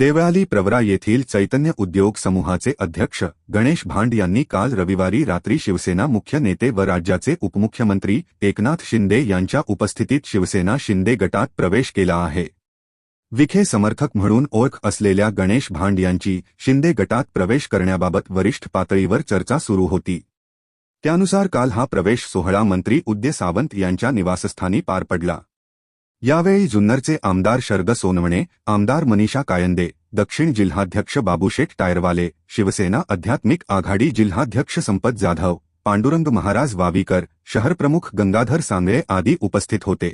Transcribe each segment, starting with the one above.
देवळाली प्रवरा येथील चैतन्य उद्योग समूहाचे अध्यक्ष गणेश भांड यांनी काल रविवारी रात्री शिवसेना मुख्य नेते व राज्याचे उपमुख्यमंत्री एकनाथ शिंदे यांच्या उपस्थितीत शिवसेना शिंदे गटात प्रवेश केला आहे. विखे समर्थक म्हणून ओळख असलेल्या गणेश भांड यांची शिंदे गटात प्रवेश करण्याबाबत वरिष्ठ पातळीवर चर्चा सुरू होती. त्यानुसार काल हा प्रवेश सोहळा मंत्री उद्य सावंत यांच्या निवासस्थानी पार पडला. यावेळी जुन्नरचे आमदार शरद सोनवणे आमदार मनीषा कायंदे दक्षिण जिल्हाध्यक्ष बाबूशेठ टायरवाले शिवसेना आध्यात्मिक आघाडी जिल्हाध्यक्ष संपत जाधव पांडुरंग महाराज वावीकर शहरप्रमुख गंगाधर सांगळे आदी उपस्थित होते.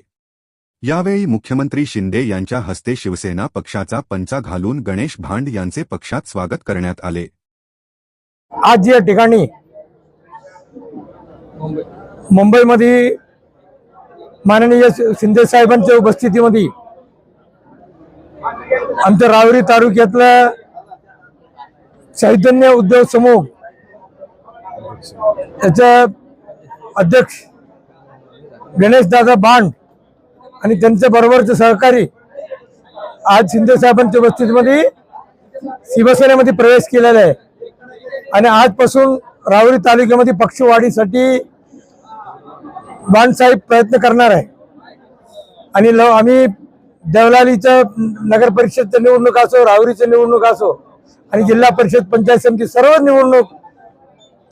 यावेळी मुख्यमंत्री शिंदे यांच्या हस्ते शिवसेना पक्षाचा पंचा घालून गणेश भांड यांचे पक्षात स्वागत करण्यात आले. आज या ठिकाणी मुंबईमध्ये माननीय शिंदे साहेबांच्या उपस्थितीमध्ये आमच्या रावरी तालुक्यातलं चैतन्य उद्योग समूह त्याच्या अध्यक्ष गणेशदादा बांड आणि त्यांच्या बरोबरचे सहकारी आज शिंदे साहेबांच्या उपस्थितीमध्ये शिवसेनेमध्ये प्रवेश केलेला आहे. आणि आजपासून रावरी तालुक्यामध्ये पक्षवाढीसाठी बाणसाहेब प्रयत्न करणार आहे. आणि ल आम्ही देवलालीचं नगर परिषदचं निवडणूक असो राहुरीचं निवडणूक असो आणि जिल्हा परिषद पंचायत समिती सर्व निवडणूक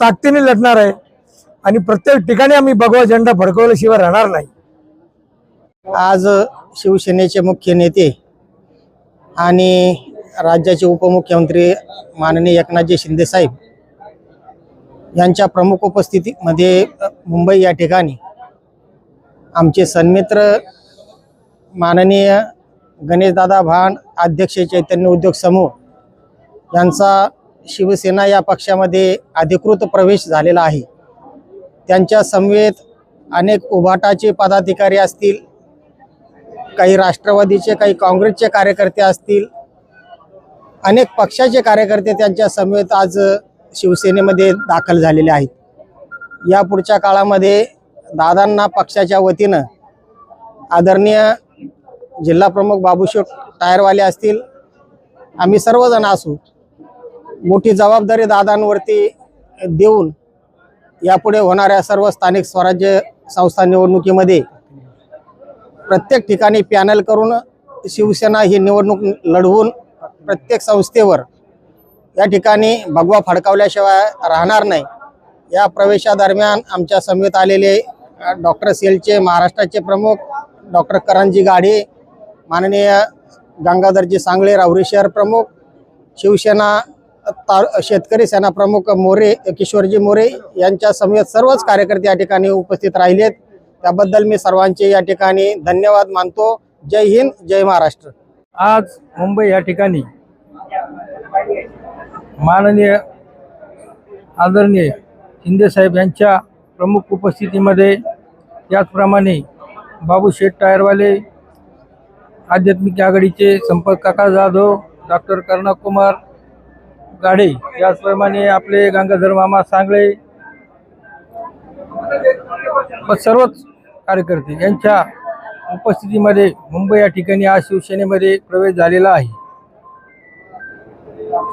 ताकदीने लढणार आहे. आणि प्रत्येक ठिकाणी आम्ही भगवा झेंडा फडकवल्याशिवाय राहणार नाही. आज शिवसेनेचे मुख्य नेते आणि राज्याचे उपमुख्यमंत्री माननीय एकनाथजी शिंदे साहेब यांच्या प्रमुख उपस्थितीमध्ये मुंबई या ठिकाणी आमचे सन्मित्र माननीय गणेशदादा भांड अध्यक्ष चैतन्य उद्योग समूह यांचा शिवसेना या पक्षामध्ये अधिकृत प्रवेश झालेला आहे. त्यांच्या समवेत अनेक उभाटाचे पदाधिकारी असतील काही राष्ट्रवादीचे काही काँग्रेसचे कार्यकर्ते असतील अनेक पक्षाचे कार्यकर्ते त्यांच्या समवेत आज शिवसेनेमध्ये दाखल झालेले आहेत. या पुढच्या काळामध्ये दादांना पक्षाच्या वतीनं आदरणीय जिल्हाप्रमुख बाबूशेठ टायरवाले असतील आम्ही सर्वजण असू मोठी जबाबदारी दादांवरती देऊन यापुढे होणाऱ्या सर्व स्थानिक स्वराज्य संस्था निवडणुकीमध्ये प्रत्येक ठिकाणी पॅनल करून शिवसेना ही निवडणूक लढवून प्रत्येक संस्थेवर या ठिकाणी भगवा फडकावल्याशिवाय राहणार नाही. या प्रवेशादरम्यान आमच्या समेत आलेले डॉक्टर सेलचे महाराष्ट्राचे प्रमुख डॉक्टर करणजी गाढे माननीय गंगाधरजी सांगळे राहुरी शहर प्रमुख शिवसेना ता शेतकरी सेना प्रमुख मोरे किशोरजी मोरे यांच्या समेत सर्वच कार्यकर्ते या ठिकाणी उपस्थित राहिलेत. त्याबद्दल मी सर्वांचे या ठिकाणी धन्यवाद मानतो. जय हिंद जय महाराष्ट्र. आज मुंबई या ठिकाणी माननीय आदरणीय शिंदे साहेब यांच्या प्रमुख उपस्थितीमध्ये त्याचप्रमाणे बाबू शेठ टायरवाले आध्यात्मिक आघाडीचे संपर्क काका जाधव डॉक्टर कर्णकुमार गाडे याचप्रमाणे आपले गंगाधर मामा सांगळे व सर्वच कार्यकर्ते यांच्या उपस्थितीमध्ये मुंबई या ठिकाणी आज शिवसेनेमध्ये प्रवेश झालेला आहे.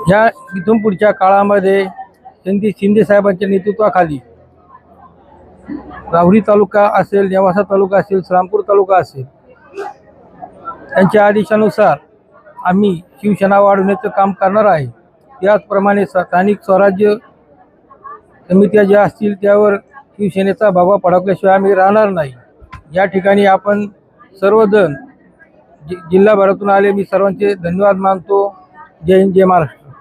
या इथून पुढच्या काळामध्ये शिंदे शिंदे साहेबांच्या नेतृत्वाखाली राहुरी तालुका असेल नेवासा तालुका असेल श्रामपूर तालुका असेल त्यांच्या आदेशानुसार आम्ही शिवसेना वाढवण्याचं काम करणार आहे. त्याचप्रमाणे स्थानिक स्वराज्य समित्या ज्या असतील त्यावर शिवसेनेचा भावा पडकल्याशिवाय आम्ही राहणार नाही. या ठिकाणी आपण सर्वजण जि जिल्हाभरातून आले मी सर्वांचे धन्यवाद मानतो. जय हिंद जय महाराष्ट्र.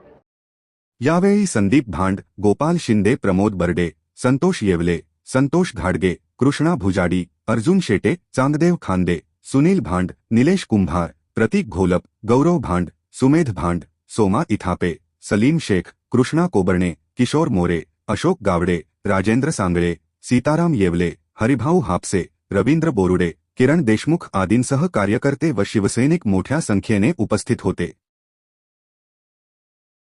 यावेळी संदीप भांड गोपाल शिंदे प्रमोद बर्डे संतोष येवले संतोष घाडगे, कृष्णा भुजाडी, अर्जुन शेटे, चांददेव खांदे सुनील भांड, निलेश कुंभार, प्रतीक घोलप, गौरव भांड, सुमेध भांड, सोमा इथापे, सलीम शेख, कृष्णा कोबर्णे, किशोर मोरे, अशोक गावडे, राजेंद्र सांगळे, सीताराम येवले, हरिभाऊ हापसे, रवींद्र बोरुडे, किरण देशमुख आदींसह कार्यकर्ते व शिवसैनिक मोठ्या संख्येने उपस्थित होते.